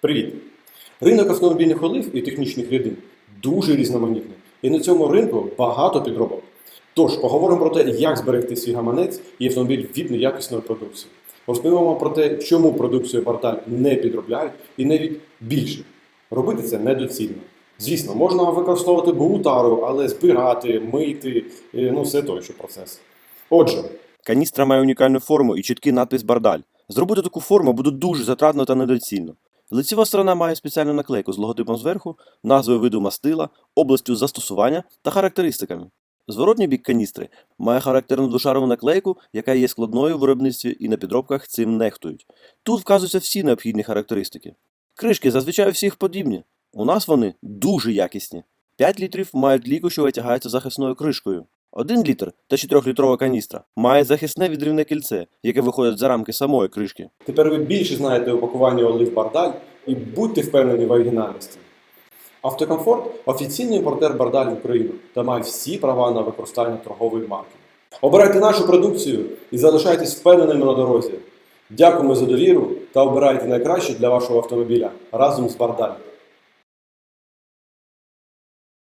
Привіт! Ринок автомобільних олив і технічних рядин дуже різноманітний. І на цьому ринку багато підробок. Тож поговоримо про те, як зберегти свій гаманець і автомобіль від неякісної продукції. Розповімо про те, чому продукцію Барталь не підробляють і навіть більше. Робити це недоцільно. Звісно, можна використовувати БУ тару, але збирати, мити, е, ну все той, що процес. Отже, Каністра має унікальну форму і чіткий надпис Бардаль. Зробити таку форму буде дуже затратно та недоцільно. Лицева сторона має спеціальну наклейку з логотипом зверху, назвою виду мастила, областю застосування та характеристиками. Зворотній бік каністри має характерну двошарову наклейку, яка є складною в виробництві і на підробках цим нехтують. Тут вказуються всі необхідні характеристики. Кришки зазвичай всіх подібні. У нас вони дуже якісні. 5 літрів мають ліку, що витягається захисною кришкою. 1 літр та 4-літрова каністра має захисне відривне кільце, яке виходить за рамки самої кришки. Тепер ви більше знаєте упакування олив Бардаль і будьте впевнені в оригінальності. Автокомфорт офіційний імпортер Бардаль в Україну та має всі права на використання торгової марки. Обирайте нашу продукцію і залишайтесь впевненими на дорозі. Дякуємо за довіру та обирайте найкраще для вашого автомобіля разом з Бардаль.